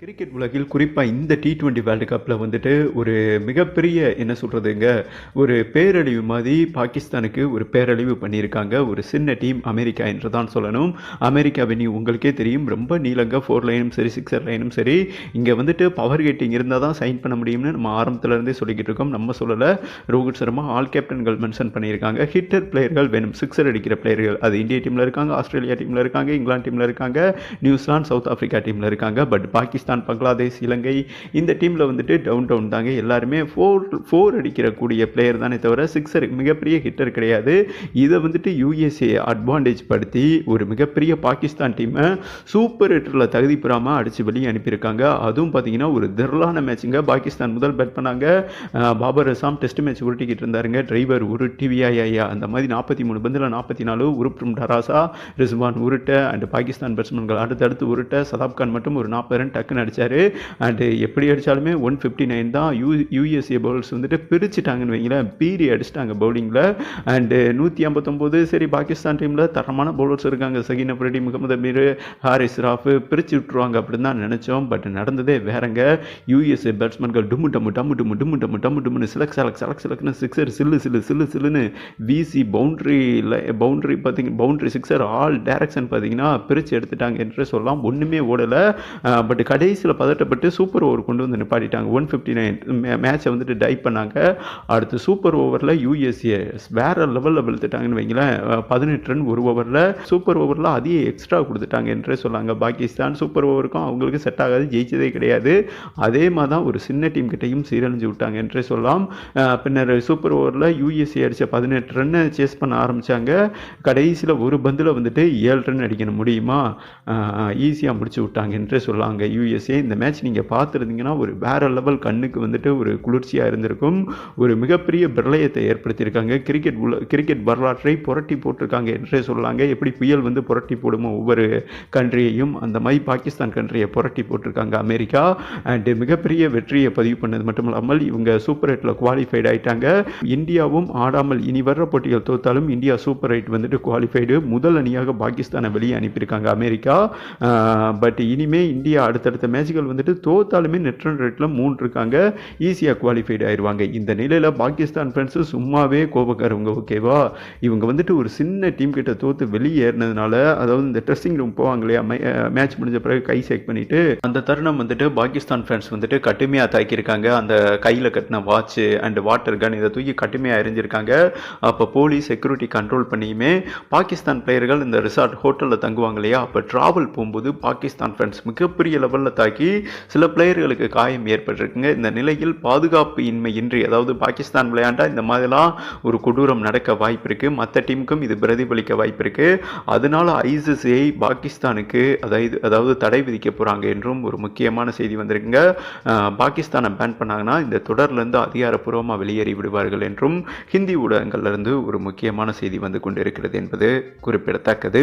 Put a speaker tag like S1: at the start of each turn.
S1: Cricket உலகில் குறிப்பாக இந்த டி ட்வெண்ட்டி வேர்ல்டு கப்பில் வந்துட்டு ஒரு மிகப்பெரிய என்ன சொல்கிறதுங்க ஒரு பேரழிவு மாதிரி பாகிஸ்தானுக்கு ஒரு பேரழிவு பண்ணியிருக்காங்க. ஒரு சின்ன டீம் அமெரிக்கா என்று தான் சொல்லணும். அமெரிக்கா நீ உங்களுக்கே தெரியும். ரொம்ப நீளங்க ஃபோர் லைனும் சரி சிக்ஸர் லைனும் சரி. இங்கே வந்துட்டு பவர் கேட்டிங் இருந்தால் தான் சைன் பண்ண முடியும்னு நம்ம ஆரம்பத்துலேருந்தே சொல்லிக்கிட்டு இருக்கோம். நம்ம சொல்லலை. ரோஹித் சர்மா ஆல் கேப்டன்கள் மென்ஷன் பண்ணியிருக்காங்க. ஹிட்டர் பிளேயர்கள் வேணும். சிக்ஸர் அடிக்கிற பிளேயர்கள் அது இந்திய டீமில் இருக்காங்க ஆஸ்திரேலியா டீமில் இருக்காங்க இங்கிலாந்து டீமில் இருக்காங்க நியூசிலாந்து சவுத் ஆஃப்ரிக்கா டீமில் இருக்காங்க. பட் பாகிஸ்தான் பங்களாதேஷ் இலங்கை இந்த டீமில் வந்துட்டு டவுன் டவுன் தாங்க. எல்லாருமே ஃபோர் ஃபோர் அடிக்கிறக்கூடிய பிளேயர் தானே தவிர சிக்ஸர் மிகப்பெரிய ஹிட்டர் கிடையாது. இதை வந்துட்டு யூஎஸ்ஏ அட்வான்டேஜ் படுத்தி ஒரு மிகப்பெரிய பாகிஸ்தான் டீமை சூப்பர் ஹிட்டரில் தகுதி பெறாமல் அடித்து வெளியே அனுப்பியிருக்காங்க. அதுவும் பார்த்தீங்கன்னா ஒரு திரளான மேட்சுங்க பாகிஸ்தான் முதல் பேட் பண்ணாங்க. பாபர் அசாம் டெஸ்ட் மேட்ச் உருட்டிக்கிட்டு இருந்தாருங்க டிரைவர் ஒரு டிவிஐஐயா அந்த மாதிரி நாற்பத்தி மூணு பந்தில் நாற்பத்தி நாலு உருட்டும் டராசா. ரிஸ்வான் உருட்ட அண்ட் பாகிஸ்தான் பேட்ஸ்மேன்கள் அடுத்தடுத்து உருட்ட சதாப்கான் மட்டும் ஒரு நாற்பது ரன் டக்குன்னு டக்குன்னு அடிச்சாரு அண்டு எப்படி அடித்தாலுமே ஒன் ஃபிஃப்டி நைன் தான் யூ யூஎஸ்ஏ பவுலர்ஸ் வந்துட்டு பிரிச்சுட்டாங்கன்னு வைங்களேன். பீரி அடிச்சிட்டாங்க பவுலிங்கில் அண்டு நூற்றி ஐம்பத்தொம்போது சரி பாகிஸ்தான் டீமில் தரமான பவுலர்ஸ் இருக்காங்க. சகின் அப்ரடி முகமது அமீர் ஹாரிஸ் ராஃப் பிரித்து விட்டுருவாங்க அப்படின்னு தான் நினச்சோம். பட் நடந்ததே வேறங்க. யூஎஸ்ஏ பேட்ஸ்மேன்கள் டும்மு டம்மு டம்மு டும்மு டும்மு டம்மு டம்மு டும்முன்னு சிலக் சலக் சலக் சிலக்னு சிக்ஸர் சில்லு சில்லு சில்லு சில்லுன்னு விசி பவுண்ட்ரியில் பவுண்ட்ரி பார்த்திங்க பவுண்ட்ரி சிக்ஸர் ஆல் டேரக்ஷன் பார்த்தீங்கன்னா பிரித்து எடுத்துட்டாங்க என்று சொல்லலாம். ஒன்றுமே ஓடலை. பட் uh, கடை கடைசியில் பதட்டப்பட்டு சூப்பர் ஓவர் கொண்டு வந்து நிப்பாட்டிட்டாங்க. ஒன் ஃபிஃப்டி நைன் மேட்சை வந்துட்டு டைப் பண்ணாங்க. அடுத்து சூப்பர் ஓவரில் யூஎஸ்ஏ வேற லெவலில் வெளுத்துட்டாங்கன்னு வைங்களேன். பதினெட்டு ரன் ஒரு ஓவரில் சூப்பர் ஓவரில் அதிக எக்ஸ்ட்ரா கொடுத்துட்டாங்க என்றே சொல்லாங்க. பாகிஸ்தான் சூப்பர் ஓவருக்கும் அவங்களுக்கு செட் ஆகாது ஜெயிச்சதே கிடையாது. அதே மாதிரி தான் ஒரு சின்ன டீம் கிட்டையும் சீரழிஞ்சு விட்டாங்க என்றே சொல்லலாம். பின்னர் சூப்பர் ஓவரில் யூஎஸ்ஏ அடித்த பதினெட்டு ரன்னை சேஸ் பண்ண ஆரம்பித்தாங்க கடைசியில் ஒரு பந்தில் வந்துட்டு ஏழு ரன் அடிக்கணும் முடியுமா? ஈஸியாக முடிச்சு விட்டாங்க என்றே சொல்லாங்க. யூஎஸ்ஏ இந்த மேட்ச் நீங்கள் பார்த்துருந்தீங்கன்னா ஒரு வேறு லெவல் கண்ணுக்கு வந்துட்டு ஒரு குளிர்ச்சியாக இருந்திருக்கும். ஒரு மிகப்பெரிய பிரளயத்தை ஏற்படுத்தியிருக்காங்க. கிரிக்கெட் உல கிரிக்கெட் வரலாற்றை புரட்டி போட்டிருக்காங்க என்றே சொல்லலாங்க. எப்படி புயல் வந்து புரட்டி போடுமோ ஒவ்வொரு கண்ட்ரியையும் அந்த மாதிரி பாகிஸ்தான் கண்ட்ரியை புரட்டி போட்டிருக்காங்க அமெரிக்கா. அண்டு மிகப்பெரிய வெற்றியை பதிவு பண்ணது மட்டும் இல்லாமல் இவங்க சூப்பர் எயிட்டில் குவாலிஃபைட் ஆயிட்டாங்க. இந்தியாவும் ஆடாமல் இனி வர்ற போட்டிகள் தோத்தாலும் இந்தியா சூப்பர் எயிட் வந்துட்டு குவாலிஃபைடு முதல் அணியாக பாகிஸ்தானை வெளியே அனுப்பியிருக்காங்க அமெரிக்கா. பட் இனிமே இந்தியா அடுத்தடுத்த மேட்ச்கள் வந்துட்டு தோத்தாலுமே நெட் ரன் ரேட்டில் மூணு இருக்காங்க. ஈஸியாக குவாலிஃபைடு ஆயிடுவாங்க இந்த நிலையில் பாகிஸ்தான் ஃப்ரெண்ட்ஸு சும்மாவே கோபக்காரவங்க ஓகேவா இவங்க வந்துட்டு ஒரு சின்ன டீம் கிட்ட தோத்து வெளியேறினதுனால அதாவது இந்த ட்ரெஸ்ஸிங் ரூம் போவாங்க இல்லையா மேட்ச் முடிஞ்ச பிறகு கை சேக் பண்ணிட்டு அந்த தருணம் வந்துட்டு பாகிஸ்தான் ஃப்ரெண்ட்ஸ் வந்துட்டு கட்டுமையாக தாக்கியிருக்காங்க. அந்த கையில் கட்டின வாட்ச்சு அண்ட் வாட்டர் கன் இதை தூக்கி கட்டுமையாக எரிஞ்சிருக்காங்க அப்போ போலீஸ் செக்யூரிட்டி கண்ட்ரோல் பண்ணியுமே பாகிஸ்தான் பிளேயர்கள் இந்த ரிசார்ட் ஹோட்டலில் தங்குவாங்க இல்லையா? அப்போ ட்ராவல் போகும்போது பாகிஸ்தான் ஃப்ரெண்ட்ஸ் மிகப்பெரிய லெவலில் தாக்கி சில பிளேயர்களுக்கு காயம் ஏற்பட்டிருக்குங்க. இந்த நிலையில் பாதுகாப்பு இன்மை இன்றி அதாவது பாகிஸ்தான் விளையாண்டா இந்த மாதிரிலாம் ஒரு கொடூரம் நடக்க வாய்ப்பு இருக்குது மற்ற டீமுக்கும் இது பிரதிபலிக்க வாய்ப்பு இருக்குது அதனால ஐசிசிஐ பாகிஸ்தானுக்கு அதாவது அதாவது தடை விதிக்க போகிறாங்க என்றும் ஒரு முக்கியமான செய்தி வந்திருக்குங்க. பாகிஸ்தானை பேன் பண்ணாங்கன்னா இந்த தொடர்லேருந்து அதிகாரப்பூர்வமாக வெளியேறி விடுவார்கள் என்றும் ஹிந்தி ஊடகங்கள்லேருந்து ஒரு முக்கியமான செய்தி வந்து கொண்டிருக்கிறது என்பது குறிப்பிடத்தக்கது.